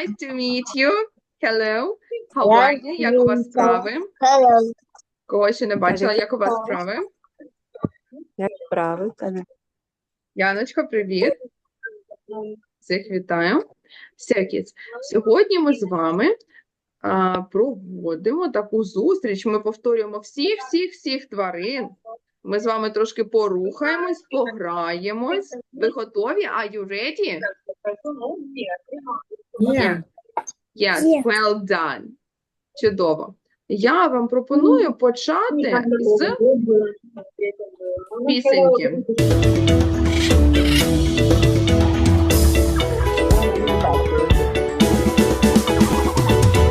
Nice to meet you. Hello. How are you? Як у вас справи? Hello. Кого ще не бачила, як у вас справи? Як справи? Та Яночка, привіт. Всіх вітаю. Всякіць. Сьогодні ми з вами а, проводимо таку зустріч. Ми повторюємо всіх, всіх, всіх тварин. Ми з вами трошки порухаємось, пограємось. Ви готові? Are you ready? Є. Yes, Є. well done. Чудово. Я вам пропоную почати з пісеньки.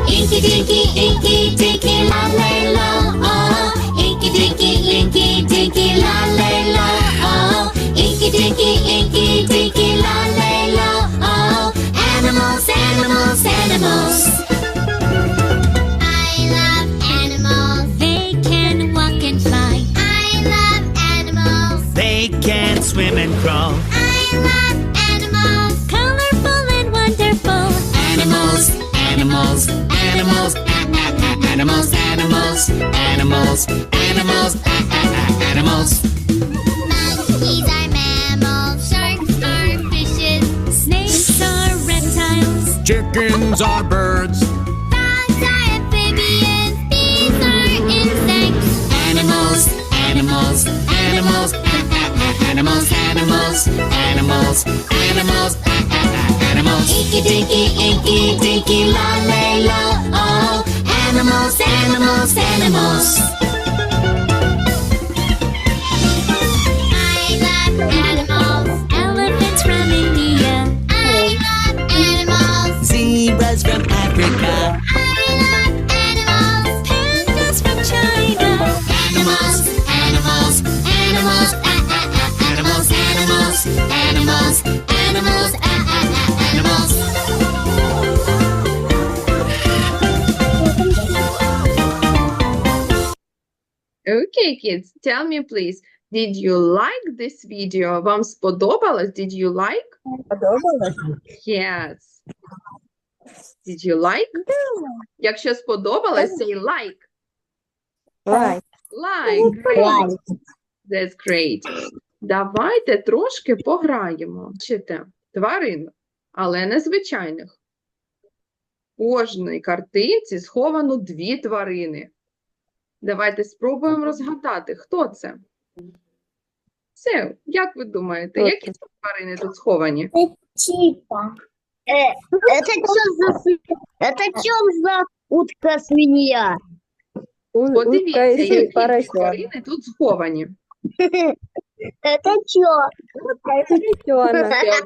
Inky dinky, Chickens are birds. Frogs are amphibians. Bees are insects. Animals, animals, animals, animals, animals, animals, animals, animals. Inky dinky, inky dinky, la lay la, oh. Animals, animals, animals. animals, animals, ah, ah, ah, animals. Okay, kids, tell me please, did you like this video? Вам сподобалось? Did you like? Подобалось? Yes. Did you like? Якщо сподобалось, say like. Лайк. Like. Great. That's great. Давайте трошки пограємо. Бачите, тварин, але незвичайних. В кожній картинці сховано дві тварини. Давайте спробуємо розгадати, хто це. Все, як ви думаєте, Хто які це тварини тут сховані? Типа. Э, это что за с- это что за утка свинья? У- Утка Подивіться, і які поросенок. тварини тут сховані. Это что?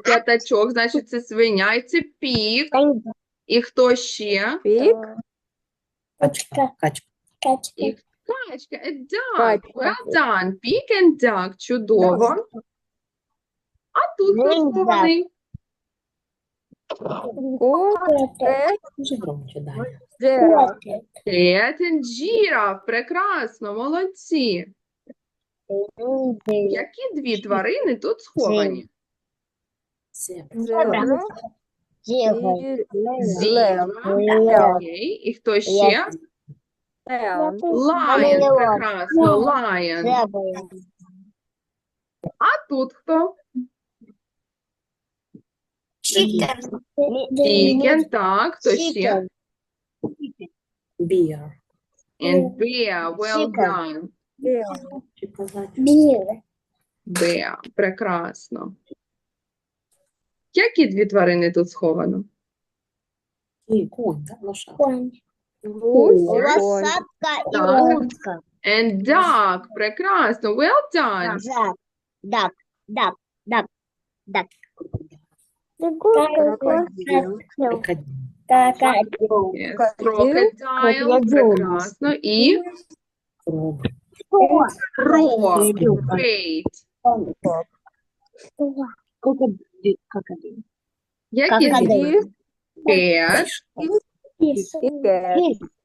П'ятачок, значить, це свиня, і це пік. І хто ще? Пік. Качка. Качка. Качка, a duck. Well done. Pig and duck. Чудово. А тут схований? Cat and giraffe. Прекрасно, молодці. Які дві тварини тут сховані? Зебра. Зебра. І Окей. І хто ще? Леон. Прекрасно, lion. А тут хто? Chicken. Chicken, так. Хто ще? Beer. And bear. Well done. Beer. Bear. Прекрасно. Які дві тварини тут сховано? І конь? Лошадка. Конь. Гусь. Лошадка и Так. утка. And duck. Прекрасно. Well done. Дак. Дак. Дак. Дак. Дак. Крокодил. Крокодил. Yes. Крокодил. Крокодил. Прекрасно. І Кров. Great. Крокодил. Які Крокодил. дві?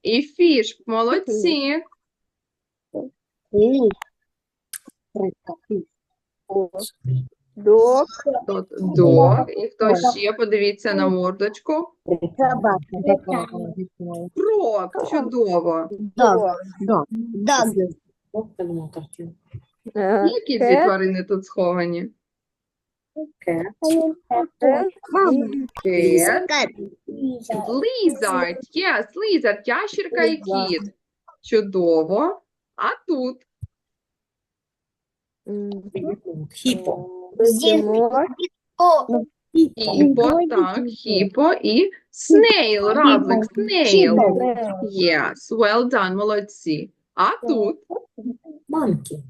І fish. Молодці. Тут dog. І хто ще? Подивіться на мордочку. Крок. Чудово. Дог. Дог. Е, Які дві тварини тут сховані? Cat. Кат. Yes. Ящерка і кіт. Чудово. А тут? М, Хиппо. Бегемот. О. Хіпо, так, хіпо і snail, равлик, snail. Yes, well done, молодці. А тут? Monkey.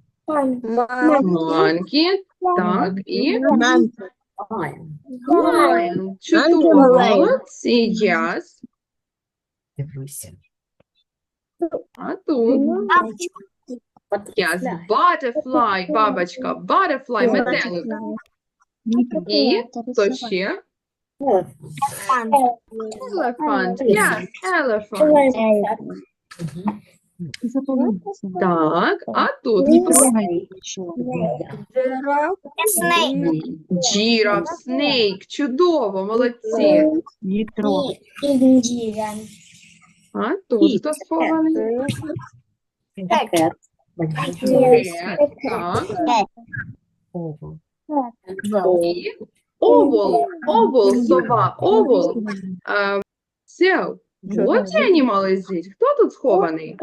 Monkey, так, і Манки. Lion. Чудово, молодці, yes. Дивлюся. А тут? Yes, butterfly, бабочка, butterfly, метелик. І хто ще? Elephant, yes, elephant. Так, а тут? Giraffe, snake, чудово, молодці. А тут хто схований? Так. Oval, oval, сова, oval. Um, what animal is it? Хто тут схований?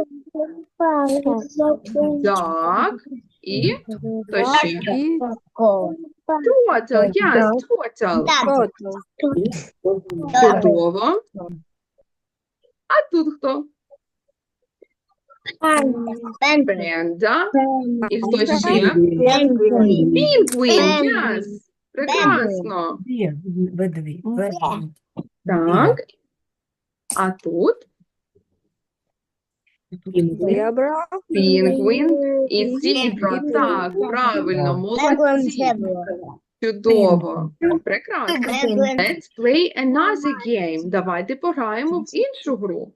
Так, і хто ще? Turtle, yes, turtle. Turtle. Чудово. А тут хто? Пенда. І хто ще? Penguin, yes. Прекрасно. Так. А тут? Zebra. Penguin і zebra. Так, правильно, молодці. Чудово. Прекрасно. Let's play another game. Давайте пограємо в іншу гру.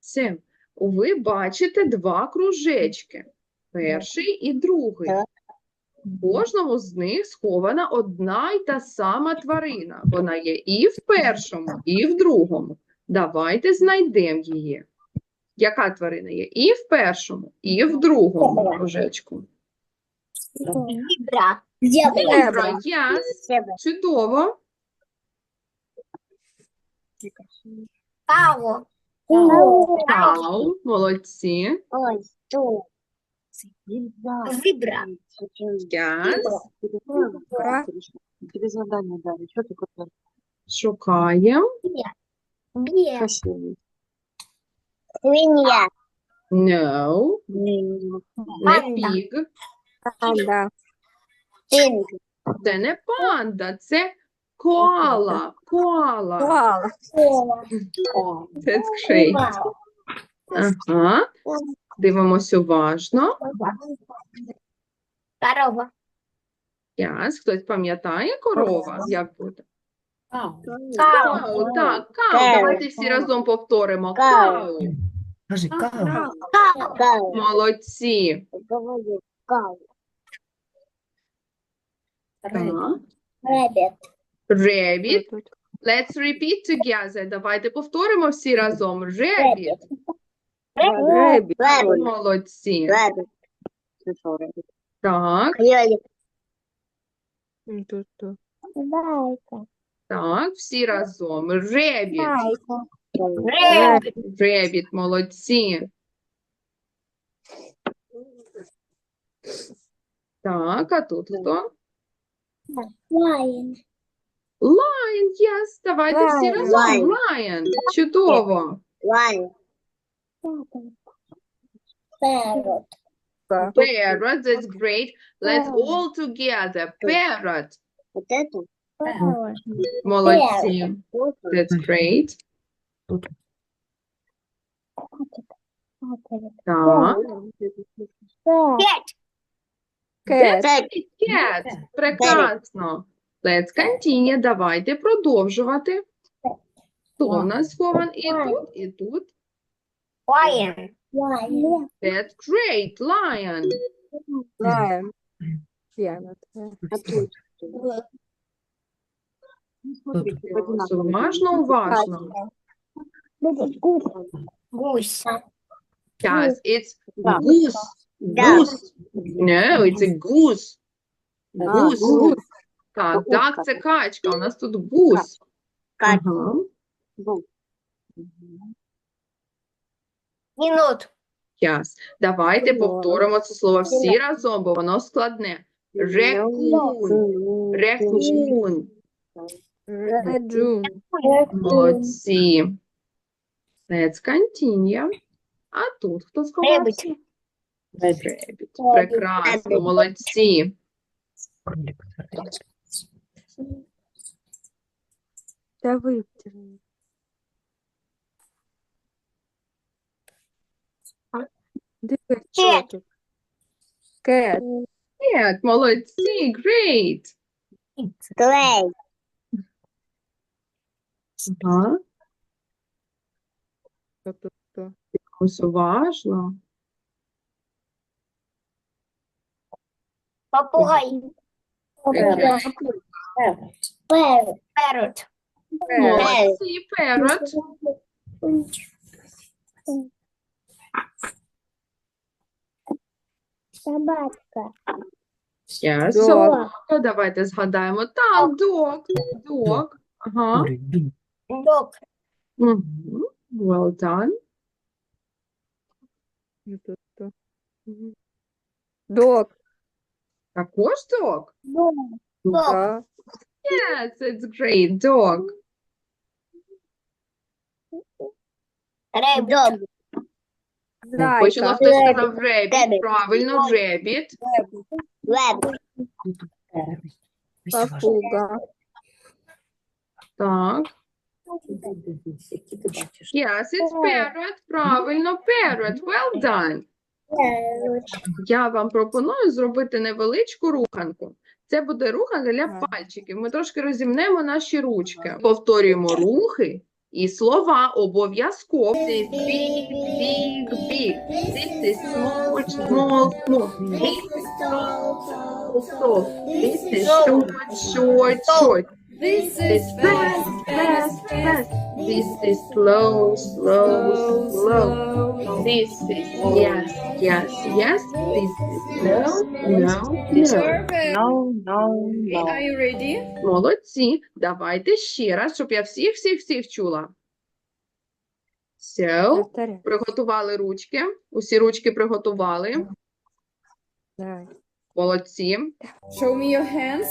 Це ви бачите два кружечки. Перший і другий. В кожному з них схована одна й та сама тварина. Вона є і в першому, і в другому. Давайте знайдемо її. Яка тварина є і в першому, і в другому кружечку? Зебра. Зебра, yes. Чудово. Каво. Вау, молодці. Зебра. Yes. Тебе задание дали. Что ты купил? Шукаємо. Где? Красивый. Свинья. No. Не піг. Панда. Це не панда, це коала. Коала. Коала. That's great. Ага. Дивимось уважно. Корова. Yes. Хтось пам'ятає корова? Як буде? Кау. Кау, так, кау. Кау. Давайте всі разом повторимо. Кау. Кау. Скажи, кау. Кау. Молодці. Говорю, кау. Так. Рэббит. Rabbit. Тут. Let's repeat together. Давайте повторимо всі разом. Rabbit. Rabbit. Рэббит. Молодці. Рэббит. Так, Кролик. М, Тут. тут. так, всі разом. Rabbit. Рэббит. Rabbit, молодці. Так, а тут хто? Лайон. Lion, yes. Давайте всі Lion. разом. Lion. Чудово. Лайон. Паррот. Па- Parrot, that's great. Let's all together. Parrot. Вот это? Молодці. That's great. Так. Cat. Cat. Прекрасно. Let's continue. Давайте продовжувати. Хто в нас схован і тут, і тут. Лайон. Лайон. That's great. Lion. Lion. Я на те. Ось, Уважно, уважно. Гусь. Yes, it's Да. goose. Да. Goose. No, it's a goose. Goose. гусь. Так, так, це качка. У нас тут гус. Качка. Ага. Yes. Давайте повторимо це слово всі разом, бо воно складне. Рекун. Рекун. Реджун. Молодці. Let's continue. А тут хто сховався? Ребіт. Прекрасно, молодці. Та витерни. Дивись, що тут. Молодці, great. Клей. Ага. Що тут? то? Ось уважно. Попугай. Молодці, parrot. Собачка. Yes, Dog. собака. Давайте згадаємо. Так, dog. Dog. Ага. Док. Мгм. Well done. Ну, тут то. Мгм. Док. Також dog? Док. Да. Yes, it's great. Dog. Рэббит. Док. Хочу, Зайка. хтось сказав rabbit. Rabbit. Правильно, rabbit. Рэббит. Папуга. Так. Які ти бачиш? Yes, it's parrot. Правильно, parrot. Well done. Я вам пропоную зробити невеличку руханку. Це буде руханка для пальчиків. Ми трошки розімнемо наші ручки. Повторюємо рухи і слова обов'язково. This is big, big, big. This is small, small, small. This is tall, tall, tall. This is short, short, short. This is fast, fast, fast. This is slow, slow, slow. This is yes, yes, yes. This is no, no, no. No, no, no. Are you ready? Молодці. Давайте ще раз, щоб я всіх, всіх, всіх чула. So, приготували ручки. Усі ручки приготували. Давай. Молодці. Show me your hands.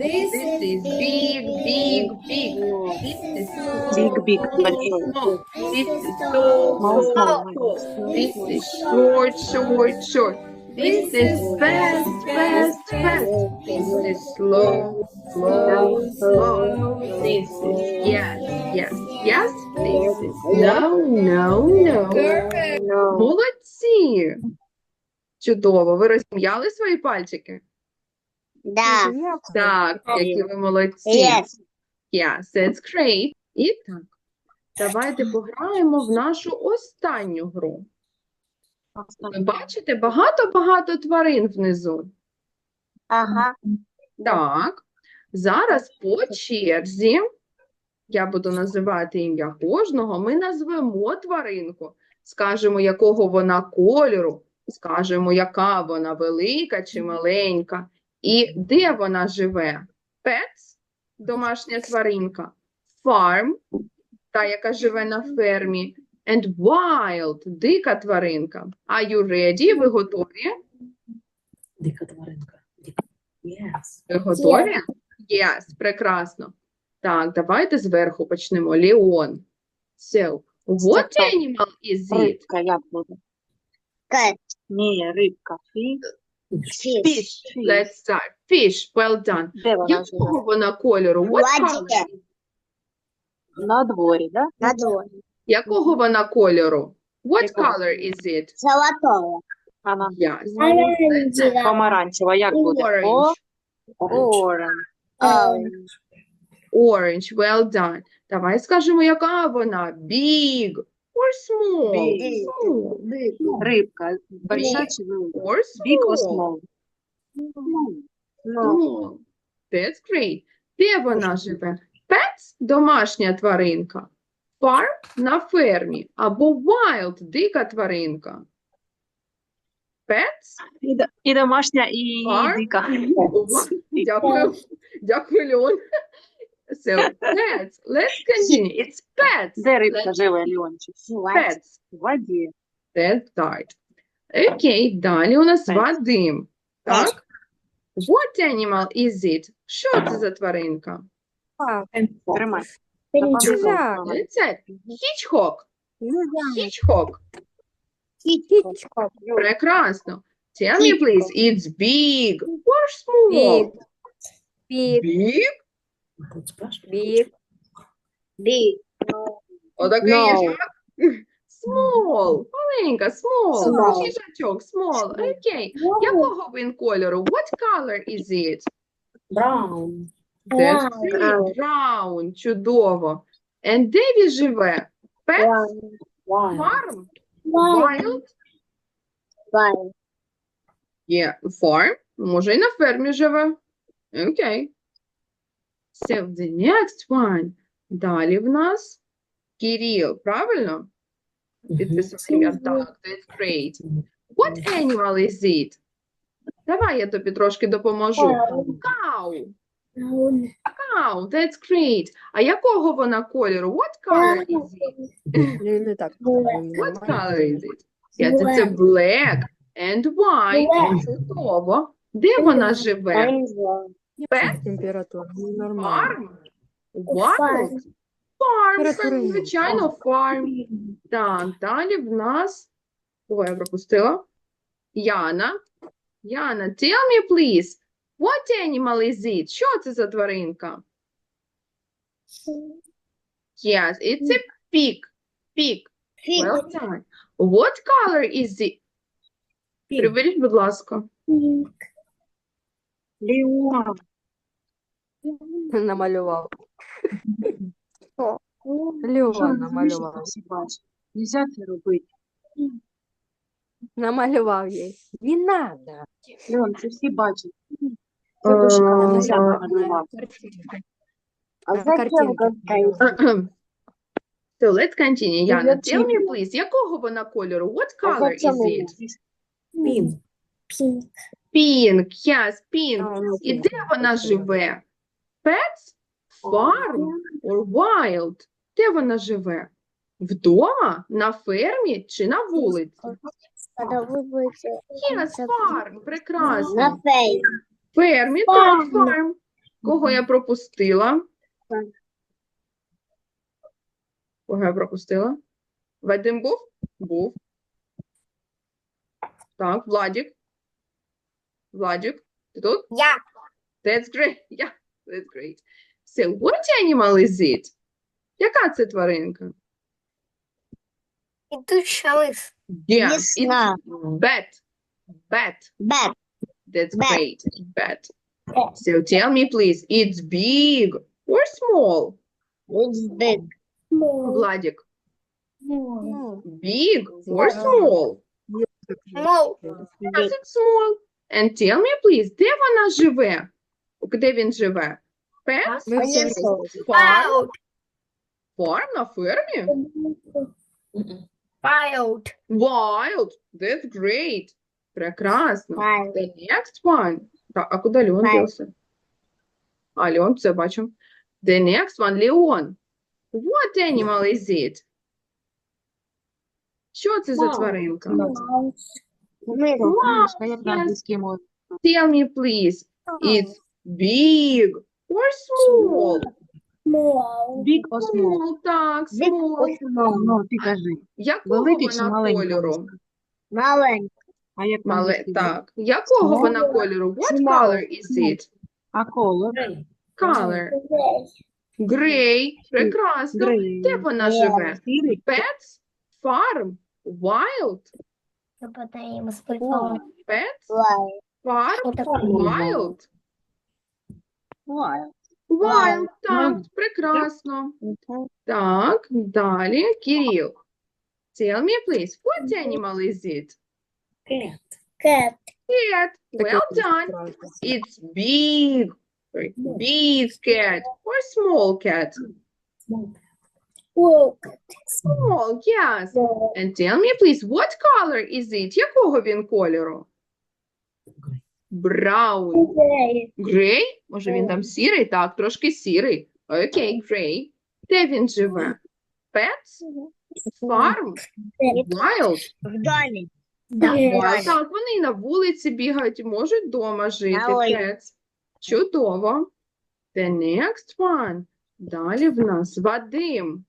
This This is big, big, big. This is Big, big, small, большой. small. This is tall, Small, tall, small. tall. This is short, short, short. This is fast, fast, fast. This is slow, slow, slow. This is yes, yes, yes. This is no, no, no. perfect. Молодці! Чудово. Ви розім'яли свої пальчики? Да. Так, які ви молодці. Yes. Yes, that's great. І так, давайте пограємо в нашу останню гру. Ви бачите багато-багато тварин внизу. Ага. Так, зараз по черзі я буду називати ім'я кожного. Ми назвемо тваринку, скажемо, якого вона кольору, скажемо, яка вона велика чи маленька, і де вона живе. Pets – домашня тваринка, farm – та, яка живе на фермі, and wild – дика тваринка. Are you ready? Ви готові? Дика тваринка. Yes. Ви готові? Yes, прекрасно. Так, давайте зверху почнемо. Леон. So, what animal is it? Cat. Ні, рибка. Fish. Fish. Let's start. Fish. Well done. Де вона живе? Якого вона кольору? What color? Владіка. На дворі, да? На дворе. Якого вона кольору? What Якого? color is it? Золотого. Вона Yes. помаранчева, як буде? Orange. Оранж. Orange. Orange. Well done. Давай скажемо, яка вона? Big or small? Big. Small. Рибка. Большая чи велика? Or Big or small? small? Small. That's great. Де вона живе? Pets – домашня тваринка. Farm – на фермі. Або wild – дика тваринка. Pets І, до- і домашня, і Фар? дика. Дякую. Дякую, Леон. So, pets. Let's continue. It's pets. Де рибка живе, Леончик? Pets. В воді. That's right. Окей, далі у нас Pets. Вадим. Так? What animal is it? Що це за тваринка? Тримай. Їжак. Це хічхок. Хічхок. Прекрасно. Tell me, please, it's big or small? Бік. Big? Бік. Big. Отакий No. Small. Маленька, small. Small. Їжачок, small. Окей. Якого він кольору? What color is it? Brown. That's Brown. Brown. Чудово. And де він живе? Pets? Brown. Farm? Wild? Є farm. Може, і на фермі живе. Окей. So, the next one. Далі в нас Кирил, правильно? Підписує я так. That's great. What animal is it? Давай я тобі трошки допоможу. Cow. Cow, that's great. А якого вона кольору? What color is it? Не, не так. What color is it? Yes, it's a black and white. Чудово. Де вона живе? Pet? Температура. Ну, Нормально. Farm? Wild? Farm, Температура є. звичайно, farm. Так, далі в нас, кого я пропустила? Яна. Яна, tell me, please, what animal is it? Що це за тваринка? Yes, it's a pig. Pig. Well done. What color is it? Приберіть, будь ласка. Леон. Намалював. Леон намалював. всі бачать? Нельзя це робити. Намалював їй. Не надо. Леон, це всі бачать. Це дуже нельзя намалювати. А зачем картинке. So let's continue. Яна, tell me, please, якого вона кольору? What color is it? Pink. Pink, yes, pink. І де вона живе? Pets? Farm? Or wild? Де вона живе? Вдома? На фермі чи на вулиці? Yes, farm. Прекрасно. Фермі, так, фарм. Кого я пропустила? Кого я пропустила? Вадим був? Був. Так, Владик. Владик, ти тут? Я. That's great. Yeah, that's great. So, what animal is it? Яка це тваринка? Ідуща лис. Yeah, Лісна. it's bat. Bat. Бет. That's Bat. great. Bat. So, tell me, please, it's big or small? It's big. Владик, ну, big or small? Small. Yes, it's small. And tell me, please, де вона живе? Де він живе? Farm? Farm на фермі? Wild. Wild. That's great. Прекрасно. The next one. Так, а куди Леон Wild. А, Леон, все бачимо. The next one, Леон. What animal is it? Що це за Mouse. Тваринка? Книжка, як на англійській мові. Tell me, please, it's big or small? Big or small? Small, так, Big small. Ну, ну, ти кажи. Якого Великий чи вона маленький? кольору? Маленький. А як на Мале... англійській мові? Так. Якого Small вона кольору? What Small. color is it? А коло? Color. Gray. Прекрасно. Грей. Де вона живе? Pets? Farm? Wild? Pets? Farm? Wild? Wild. Wild, так, Wild. прекрасно. Так, далі, Кирил. Tell me, please, what animal is it? Cat. Cat. Well done. It's big Sorry. Big cat or small cat? Волк. Small, yes. And tell me, please, what color is it? Якого він кольору? Brown. Грей? Може він там сірий? Так, трошки сірий. Окей, грей. Де він живе? Pets? Farm? Wild? В домі. Wild. Так, вони і на вулиці бігають, можуть вдома жити. Ой. Pets. Чудово. The next one. Далі в нас Вадим.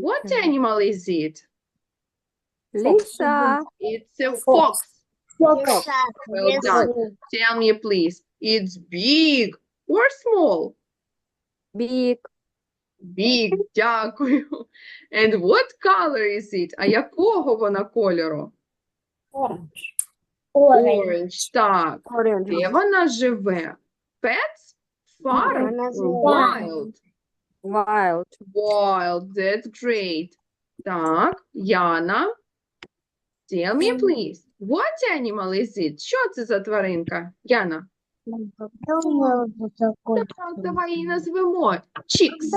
What animal is it? Лиса. It's a fox. Фокс. Well done. Tell me, please, it's big or small? Big. Big, дякую. And what color is it? А якого вона кольору? Orange, так. Orange. Де вона живе? Pets? Farm? Вона or живе. Wild? Wild. Wild, that's great. Так, Яна. Tell me, please, what animal is it? Що це за тваринка? Яна. Так, давай її назвемо. Chicks.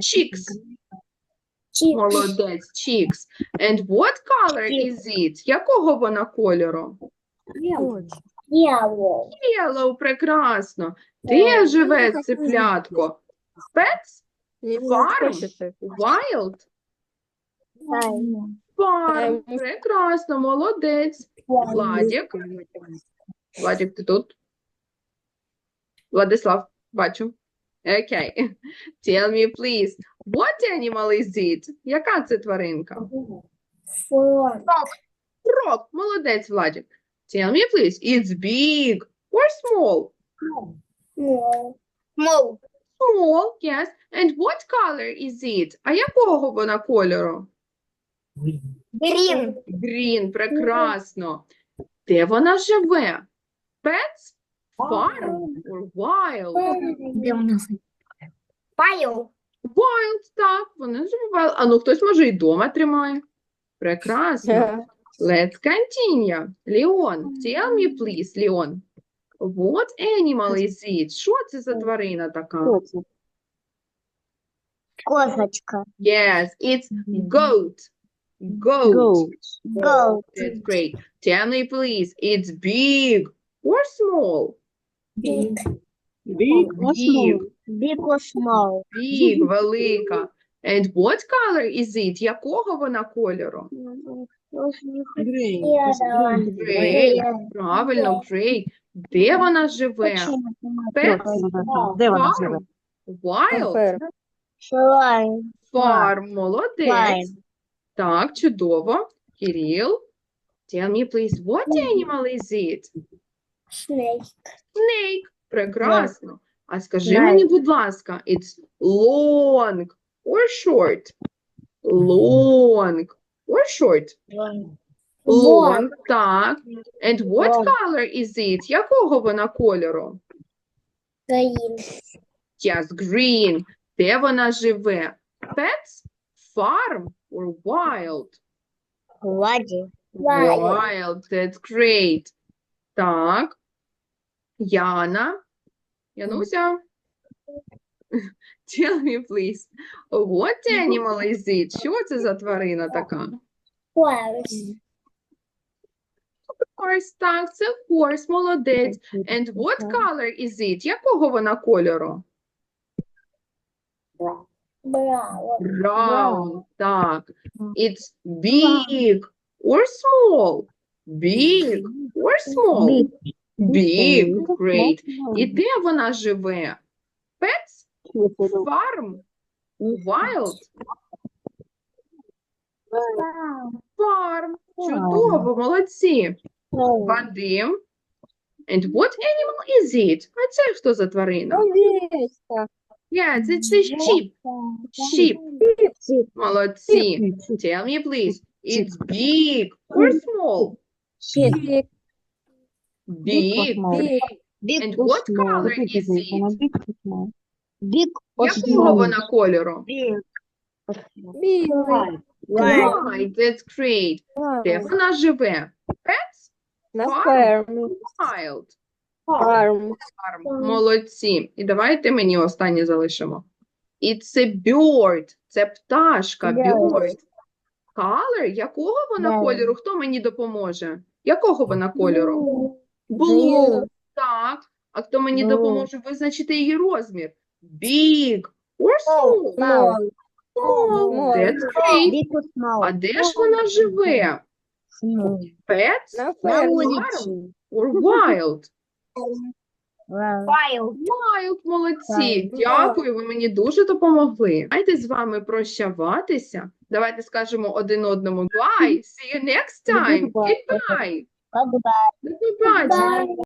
Chicks. Молодець, Chicks. And what color is it? Якого вона кольору? Yellow, прекрасно. Де живе цеплятко? Pets? Farm? Wild? Farm. Прекрасно, молодець. Владик. Владик, ти тут? Владислав, бачу. Окей. Tell me, please, what animal is it? Яка це тваринка? Фрог. Frog. Молодець, Владик. Tell me, please, it's big or small? Мол. Small, yes. And what color is it? А якого вона кольору? Грін. Green, прекрасно. Де вона живе? Pets? Farm or wild? Паю. Wild, так, вона живе wild. А ну хтось може і дома тримає. Прекрасно. Let's continue. Leon, tell me, please, Leon. What animal is it? Що це за тварина така? Козочка. Yes, it's goat. Goat. Гоу. That's great. Tell me, please, it's big or small? Бig. Big. Big or small. Big, велика. And what color is it? Якого вона кольору? Грей. Правильно, грей. Де вона живе? Pets? Де вона живе? Wild? Farm. Молодець. Так, чудово. Кирил, tell me, please, what animal is it? Snake. Snake. Прекрасно. А скажи мені, будь ласка, it's long or short? Long or short? Long, так. And what Long. color is it? Якого вона кольору? Green. Yes, green. Де вона живе? Pets? Farm or wild? Ладі. Wild, that's great. Так. Яна. Януся. Tell me, please, what animal is it? Що це за тварина така? Horse. Horse, так, це horse, молодець. And what color is it? Якого вона кольору? Браво. Brown, так. It's big or small? Big or small? Big, great. І де вона живе? Pets? Farm? Wild? Farm. Чудово, молодці. Вадим. And what animal is it? А це хто за тварина? Овечка. Yeah, це, це sheep. Sheep. Молодці. Tell me, please. It's big or small? Big. Big. Big. Big. And what color is it? Big. Якого вона кольору? Big. Big. Right, that's great. Де вона живе? На фермі. Wild. Farm. Farm. Молодці. І давайте мені останнє залишимо. It's a bird. Це пташка. Bird. Bird. Color? Якого вона Bird. кольору? Хто мені допоможе? Якого вона кольору? Blue. Blue. Так. А хто мені Blue. допоможе визначити її розмір? Big or small? Small. Small. That's great. Small. А де ж вона живе? Small. Pets На На вулиці. or wild? Wild. Wild, молодці. Wild. Дякую, ви мені дуже допомогли. Давайте з вами прощаватися. Давайте скажемо один одному bye. See you next time. Goodbye. Goodbye. Goodbye. До побачення.